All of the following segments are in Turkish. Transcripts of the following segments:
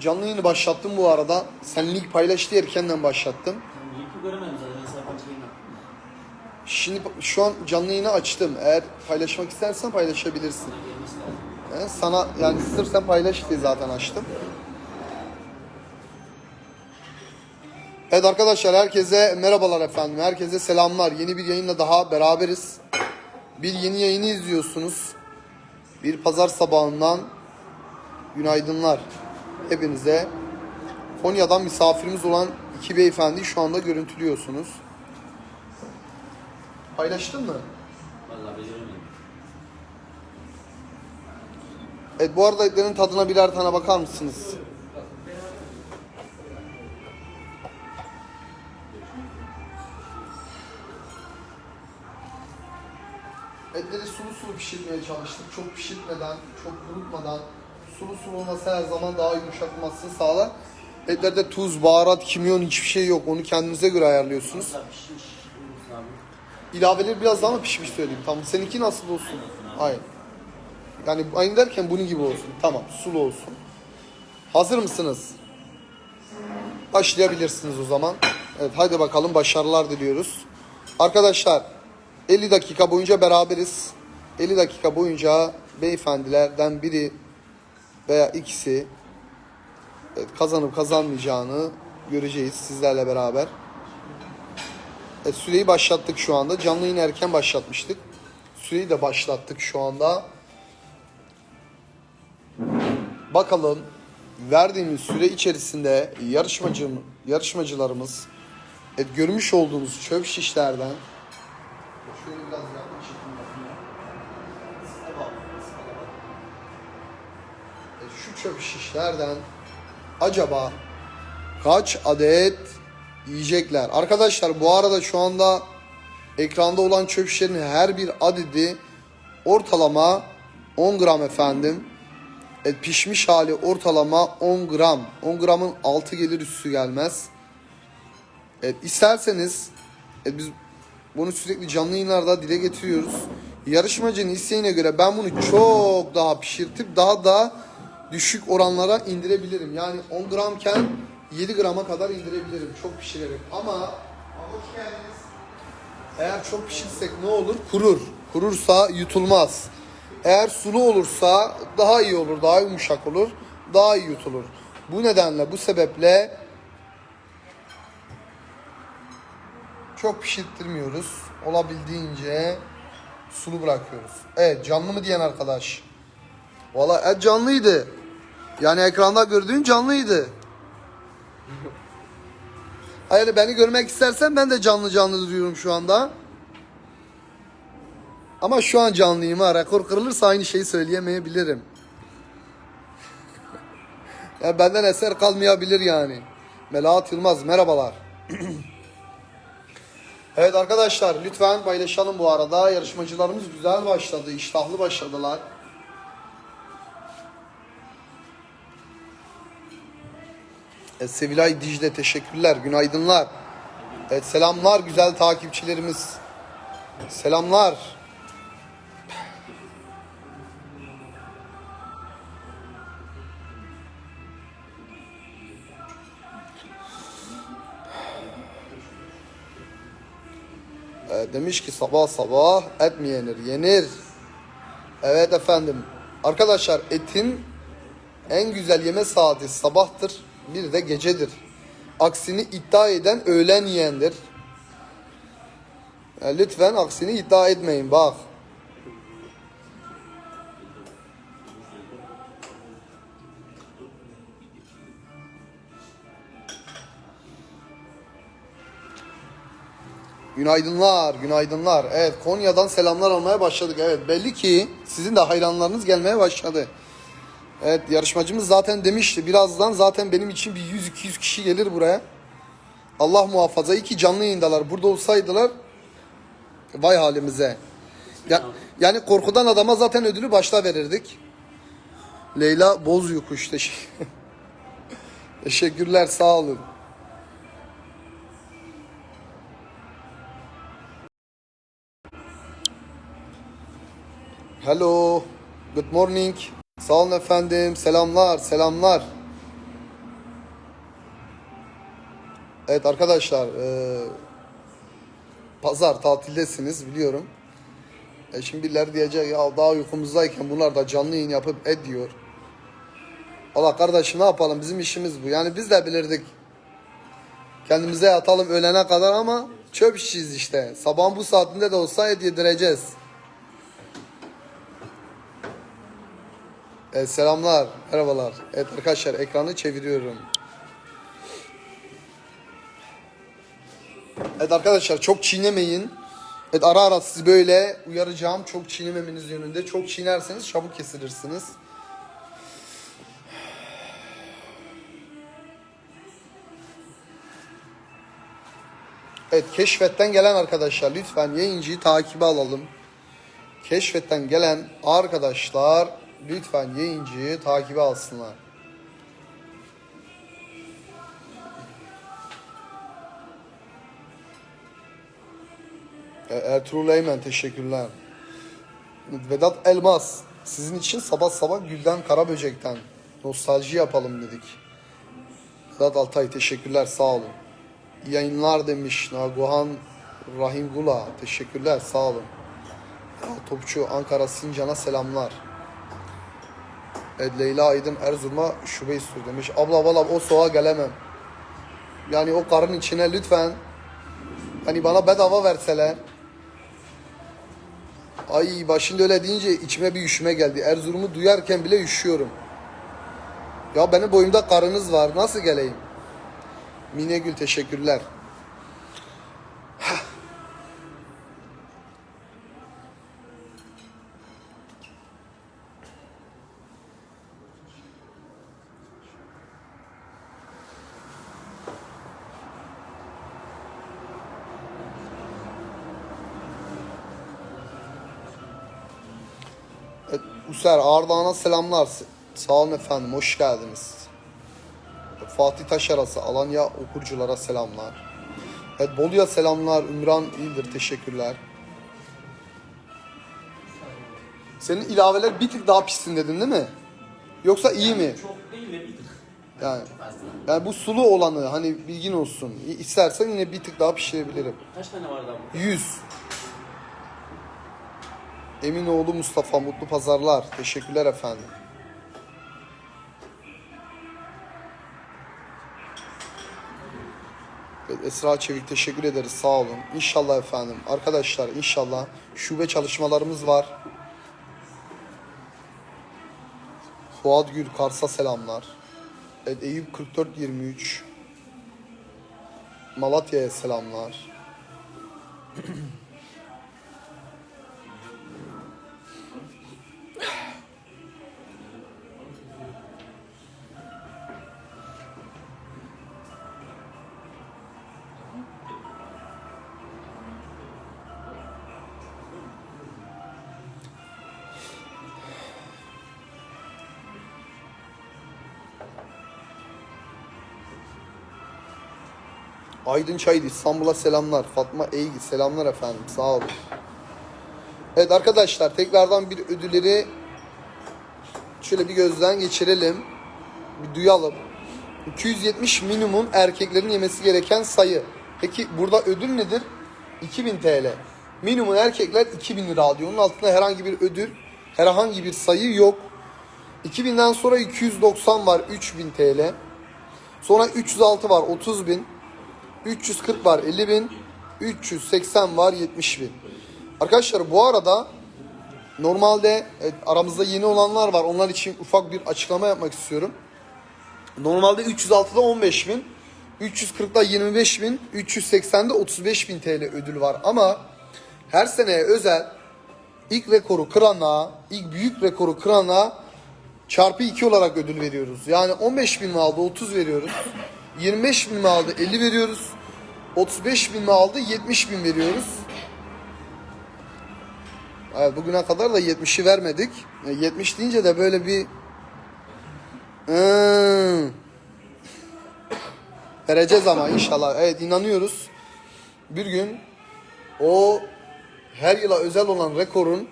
canlı yayını başlattım bu arada. Sen link paylaş diye erkenden başlattım. Linki göremedim zaten. Ben. Şimdi şu an canlı yayını açtım. Eğer paylaşmak istersen paylaşabilirsin. Sana yani sırf sen paylaş diye zaten açtım. Evet arkadaşlar herkese merhabalar efendim. Herkese selamlar. Yeni bir yayınla daha beraberiz. Bir yeni yayını izliyorsunuz. Bir pazar sabahından günaydınlar. Hepinize Konya'dan misafirimiz olan iki beyefendi şu anda görüntülüyorsunuz. Paylaştın mı? Vallahi beceremedim. Evet bu arada etlerin tadına birer tane bakar mısınız? Etleri sulu sulu pişirmeye çalıştık. Çok pişirmeden, çok kurutmadan. Sulu sulu her zaman daha yumuşatmasını sağlar. Etlerde tuz, baharat, kimyon hiçbir şey yok. Onu kendinize göre ayarlıyorsunuz. Abi. İlaveleri biraz daha mı pişmiş söyleyeyim? Tamam. Seninki nasıl olsun? Hayır. Yani aynı derken bunun gibi olsun. Tamam. Sulu olsun. Hazır mısınız? Başlayabilirsiniz o zaman. Evet haydi bakalım başarılar diliyoruz. Arkadaşlar 50 dakika boyunca beraberiz. 50 dakika boyunca beyefendilerden biri veya ikisi evet, kazanıp kazanmayacağını göreceğiz sizlerle beraber. Evet, süreyi başlattık şu anda. Canlı yayını erken başlatmıştık. Süreyi de başlattık şu anda. Bakalım verdiğimiz süre içerisinde yarışmacı yarışmacılarımız evet, görmüş olduğunuz çöp şişlerden şöyle biraz çöp şişlerden acaba kaç adet yiyecekler? Arkadaşlar bu arada şu anda ekranda olan çöp şişlerin her bir adedi ortalama 10 gram efendim. Et pişmiş hali ortalama 10 gram. 10 gramın altı gelir üstü gelmez. Evet isterseniz evet, biz bunu sürekli canlı yayınlarda dile getiriyoruz. Yarışmacının isteğine göre ben bunu çok daha pişirtip daha da düşük oranlara indirebilirim. Yani 10 gramken 7 grama kadar indirebilirim çok pişirerek. Ama hoş geldiniz. Eğer çok pişirsek ne olur? Kurur. Kurursa yutulmaz. Eğer sulu olursa daha iyi olur, daha yumuşak olur, daha iyi yutulur. Bu nedenle, bu sebeple çok pişirttirmiyoruz. Olabildiğince sulu bırakıyoruz. Evet, canlı mı diyen arkadaş? Valla et canlıydı. Yani ekranda gördüğün canlıydı. Hayır beni görmek istersen ben de canlı canlı duruyorum şu anda. Ama şu an canlıyım ha. Rekor kırılırsa aynı şeyi söyleyemeyebilirim. ya benden eser kalmayabilir yani. Melahat Yılmaz merhabalar. evet arkadaşlar lütfen paylaşalım bu arada. Yarışmacılarımız güzel başladı. iştahlı başladılar. Evet, Sevilay Dicle teşekkürler. Günaydınlar. Evet selamlar güzel takipçilerimiz. Selamlar. Ee, demiş ki sabah sabah et mi yenir? Yenir. Evet efendim. Arkadaşlar etin en güzel yeme saati sabahtır. Bir de gecedir. Aksini iddia eden öğlen yiyendir. Ya lütfen aksini iddia etmeyin bak. Günaydınlar, günaydınlar. Evet, Konya'dan selamlar almaya başladık. Evet, belli ki sizin de hayranlarınız gelmeye başladı. Evet, yarışmacımız zaten demişti. Birazdan zaten benim için bir 100-200 kişi gelir buraya. Allah muhafaza. İyi ki canlı yayındalar. Burada olsaydılar vay halimize. Ya, yani korkudan adama zaten ödülü başta verirdik. Leyla Boz Yokuş. Teşekkür. Teşekkürler, sağ olun. Hello. Good morning. Sağ olun efendim. Selamlar, selamlar. Evet arkadaşlar, e, pazar tatildesiniz biliyorum. E şimdi birileri diyecek ya daha uykumuzdayken bunlar da canlı yayın yapıp ediyor. Allah kardeşim ne yapalım bizim işimiz bu. Yani biz de bilirdik. Kendimize yatalım ölene kadar ama çöp işçiyiz işte. Sabahın bu saatinde de olsa et yedireceğiz. Evet, selamlar, merhabalar. Evet arkadaşlar ekranı çeviriyorum. Evet arkadaşlar çok çiğnemeyin. Evet ara ara sizi böyle uyaracağım. Çok çiğnememeniz yönünde. Çok çiğnerseniz çabuk kesilirsiniz. Evet keşfetten gelen arkadaşlar lütfen yayıncıyı takibe alalım. Keşfetten gelen arkadaşlar lütfen yayıncıyı takibe alsınlar. E, Ertuğrul Eymen teşekkürler. Vedat Elmas sizin için sabah sabah Gülden Karaböcek'ten nostalji yapalım dedik. Vedat Altay teşekkürler sağ olun. Yayınlar demiş Naguhan Rahim Gula teşekkürler sağ olun. Topçu Ankara Sincan'a selamlar. Evet, Leyla Aydın Erzurum'a şube istiyor demiş. Abla valla o soğuğa gelemem. Yani o karın içine lütfen hani bana bedava verseler. Ay başında öyle deyince içime bir üşüme geldi. Erzurum'u duyarken bile üşüyorum. Ya benim boyumda karınız var. Nasıl geleyim? Minegül teşekkürler. User Ardahan'a selamlar. Sağ olun efendim. Hoş geldiniz. Fatih Taşarası Alanya okurculara selamlar. Evet Bolu'ya selamlar. Ümran İldir. Teşekkürler. Senin ilaveler bir tık daha pişsin dedin değil mi? Yoksa iyi mi? Çok değil de bir tık. Yani, yani bu sulu olanı hani bilgin olsun. İstersen yine bir tık daha pişirebilirim. Kaç tane vardı abi? 100. Eminoğlu Mustafa Mutlu Pazarlar. Teşekkürler efendim. Esra Çevik teşekkür ederiz sağ olun. İnşallah efendim. Arkadaşlar inşallah şube çalışmalarımız var. Fuat Gül Kars'a selamlar. Evet, Eyüp 4423. Malatya'ya selamlar. Aydın Çaydı İstanbul'a selamlar. Fatma Eygi selamlar efendim. Sağ olun. Evet arkadaşlar tekrardan bir ödülleri şöyle bir gözden geçirelim. Bir duyalım. 270 minimum erkeklerin yemesi gereken sayı. Peki burada ödül nedir? 2000 TL. Minimum erkekler 2000 lira alıyor. Onun altında herhangi bir ödül, herhangi bir sayı yok. 2000'den sonra 290 var 3000 TL. Sonra 306 var 30 bin. 340 var 50 bin. 380 var 70 bin. Arkadaşlar bu arada normalde evet, aramızda yeni olanlar var. Onlar için ufak bir açıklama yapmak istiyorum. Normalde 306'da 15 bin. 340'da 25 bin. 380'de 35 bin TL ödül var. Ama her seneye özel ilk rekoru kırana, ilk büyük rekoru kırana çarpı 2 olarak ödül veriyoruz. Yani 15 bin mi aldı 30 veriyoruz. 25 bin mi aldı 50 veriyoruz. 35 bin mi aldı 70 bin veriyoruz. Evet, bugüne kadar da 70'i vermedik. E, 70 deyince de böyle bir Hmm. vereceğiz ama inşallah. Evet inanıyoruz. Bir gün o her yıla özel olan rekorun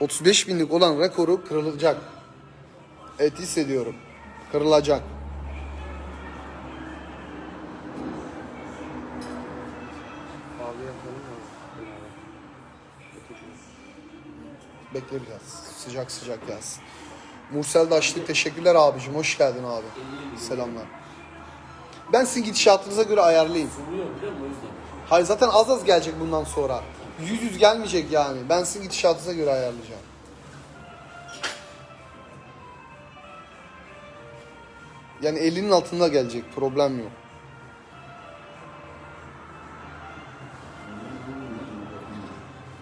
35 binlik olan rekoru kırılacak. Evet hissediyorum. Kırılacak. Bekle biraz. Sıcak sıcak gelsin. Mursel Daşlı teşekkürler abicim. Hoş geldin abi. Selamlar. Ben sizin gidişatınıza göre ayarlayayım. Hayır zaten az az gelecek bundan sonra. Yüz yüz gelmeyecek yani. Ben sizin gidişatınıza göre ayarlayacağım. Yani elinin altında gelecek. Problem yok.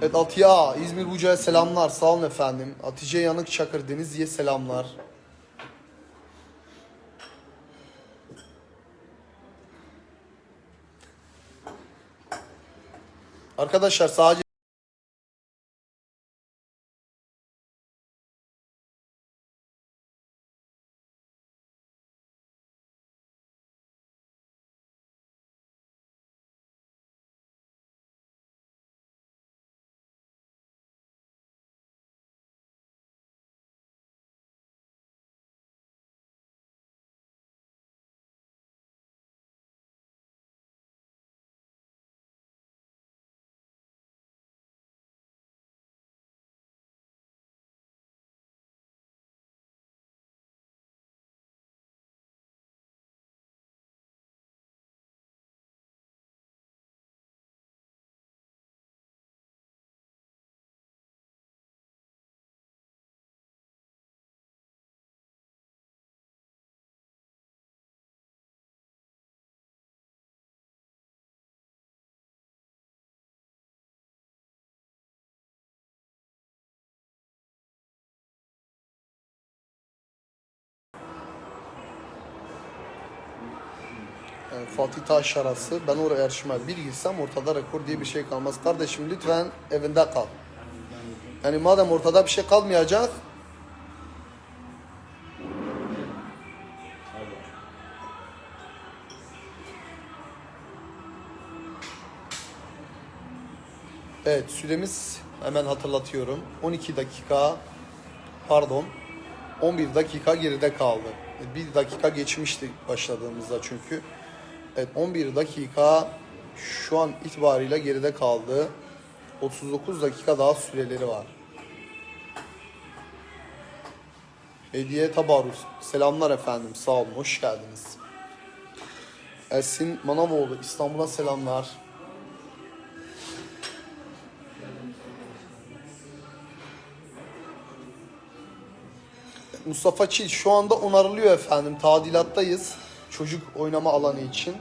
Evet Atiye İzmir Buca'ya selamlar. Sağ olun efendim. Hatice Yanık Çakır Denizli'ye selamlar. Arkadaşlar sadece Fatih Taş arası ben oraya yarışmaya bir girsem ortada rekor diye bir şey kalmaz. Kardeşim lütfen evinde kal. Yani madem ortada bir şey kalmayacak Evet süremiz hemen hatırlatıyorum. 12 dakika pardon 11 dakika geride kaldı. Bir dakika geçmişti başladığımızda çünkü. Evet 11 dakika şu an itibariyle geride kaldı. 39 dakika daha süreleri var. Hediye Tabarus. Selamlar efendim. Sağ olun. Hoş geldiniz. Ersin Manavoğlu. İstanbul'a selamlar. Mustafa Çil şu anda onarılıyor efendim. Tadilattayız. Çocuk oynama alanı için.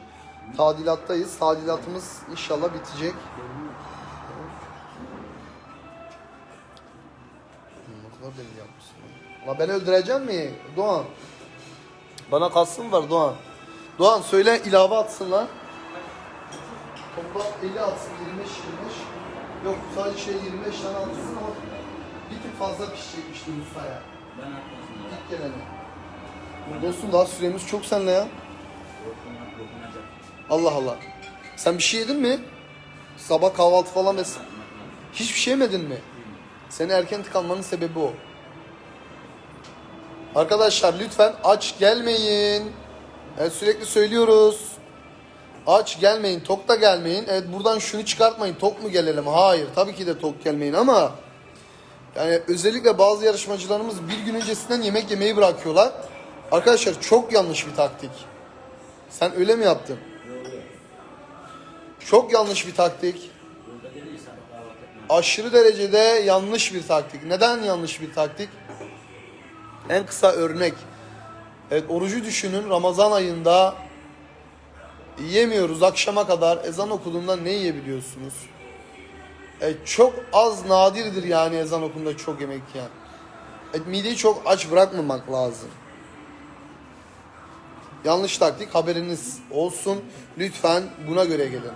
Tadilattayız. Tadilatımız inşallah bitecek. Ne kadar deli yapmışsın. La beni öldürecek mi Doğan? Bana kalsın var Doğan. Doğan söyle ilave atsınlar. Toplam 50 atsın 25 25. Yok sadece şey 25 tane atsın ama bir tık fazla pişecekmişti Mustafa'ya. Ben atmasın ya. İlk geleni. Dostum daha süremiz çok senle ya. Allah Allah. Sen bir şey yedin mi? Sabah kahvaltı falan mes Hiçbir şey yemedin mi? Seni erken tıkanmanın sebebi o. Arkadaşlar lütfen aç gelmeyin. Evet sürekli söylüyoruz. Aç gelmeyin, tok da gelmeyin. Evet buradan şunu çıkartmayın. Tok mu gelelim? Hayır, tabii ki de tok gelmeyin ama yani özellikle bazı yarışmacılarımız bir gün öncesinden yemek yemeyi bırakıyorlar. Arkadaşlar çok yanlış bir taktik. Sen öyle mi yaptın? Çok yanlış bir taktik. Aşırı derecede yanlış bir taktik. Neden yanlış bir taktik? En kısa örnek. Evet orucu düşünün Ramazan ayında yemiyoruz akşama kadar ezan okuduğunda ne yiyebiliyorsunuz? Evet, çok az nadirdir yani ezan okunduğunda çok yemek yiyen. Evet, mideyi çok aç bırakmamak lazım. Yanlış taktik haberiniz olsun. Lütfen buna göre gelin.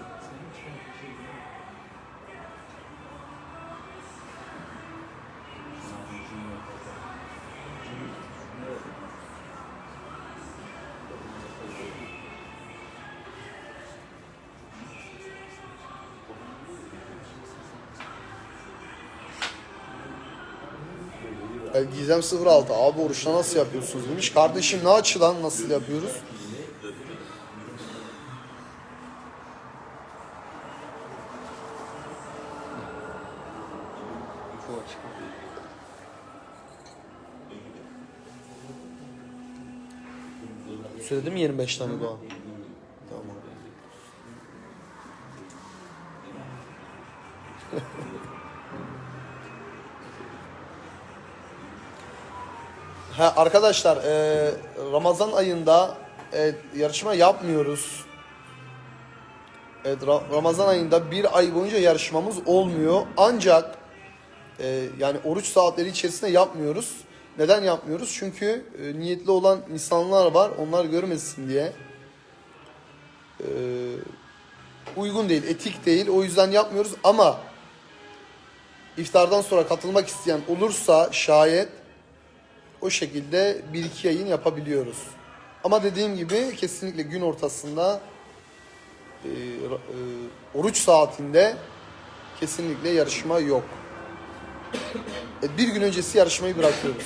E, Gizem 06 abi oruçta nasıl yapıyorsunuz demiş. Kardeşim ne açıdan nasıl yapıyoruz? Söyledim 25 tane daha. Ha arkadaşlar e, Ramazan ayında e, yarışma yapmıyoruz. Evet Ra- Ramazan ayında bir ay boyunca yarışmamız olmuyor. Ancak e, yani oruç saatleri içerisinde yapmıyoruz. Neden yapmıyoruz? Çünkü e, niyetli olan insanlar var. Onlar görmesin diye. E, uygun değil, etik değil. O yüzden yapmıyoruz ama iftardan sonra katılmak isteyen olursa şayet o şekilde bir iki yayın yapabiliyoruz. Ama dediğim gibi kesinlikle gün ortasında e, e, oruç saatinde kesinlikle yarışma yok. E, bir gün öncesi yarışmayı bırakıyoruz.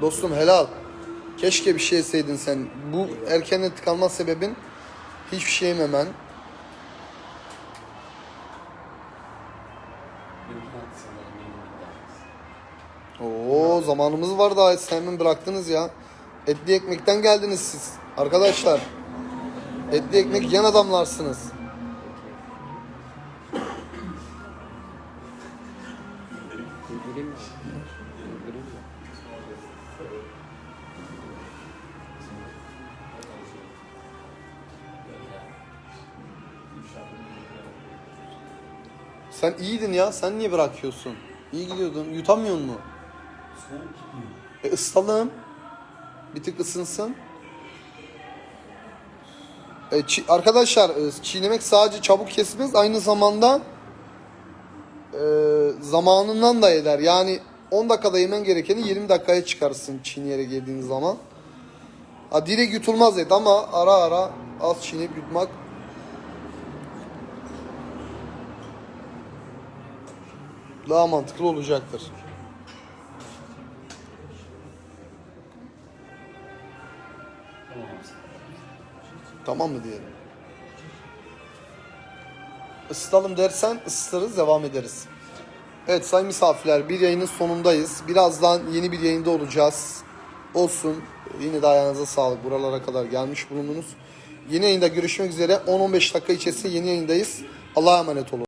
Dostum helal. Keşke bir şey yeseydin sen. Bu erkenden tıkanma sebebin hiçbir şey yememen. Zamanımız var daha siz hemen bıraktınız ya. Etli ekmekten geldiniz siz. Arkadaşlar. Etli ekmek yan adamlarsınız. Sen iyiydin ya. Sen niye bırakıyorsun? İyi gidiyordun. Yutamıyor mu? E ısıtalım. Bir tık ısınsın. E, çi- arkadaşlar e, çiğnemek sadece çabuk kesmez. Aynı zamanda e, zamanından da eder. Yani 10 dakikada yemen gerekeni 20 dakikaya çıkarsın çiğneyerek yediğin zaman. Ha, direkt yutulmaz et ama ara ara az çiğneyip yutmak daha mantıklı olacaktır. Tamam mı diyelim? Isıtalım dersen ısıtırız devam ederiz. Evet sayın misafirler bir yayının sonundayız. Birazdan yeni bir yayında olacağız. Olsun. Yine de ayağınıza sağlık. Buralara kadar gelmiş bulundunuz. Yeni yayında görüşmek üzere. 10-15 dakika içerisinde yeni yayındayız. Allah'a emanet olun.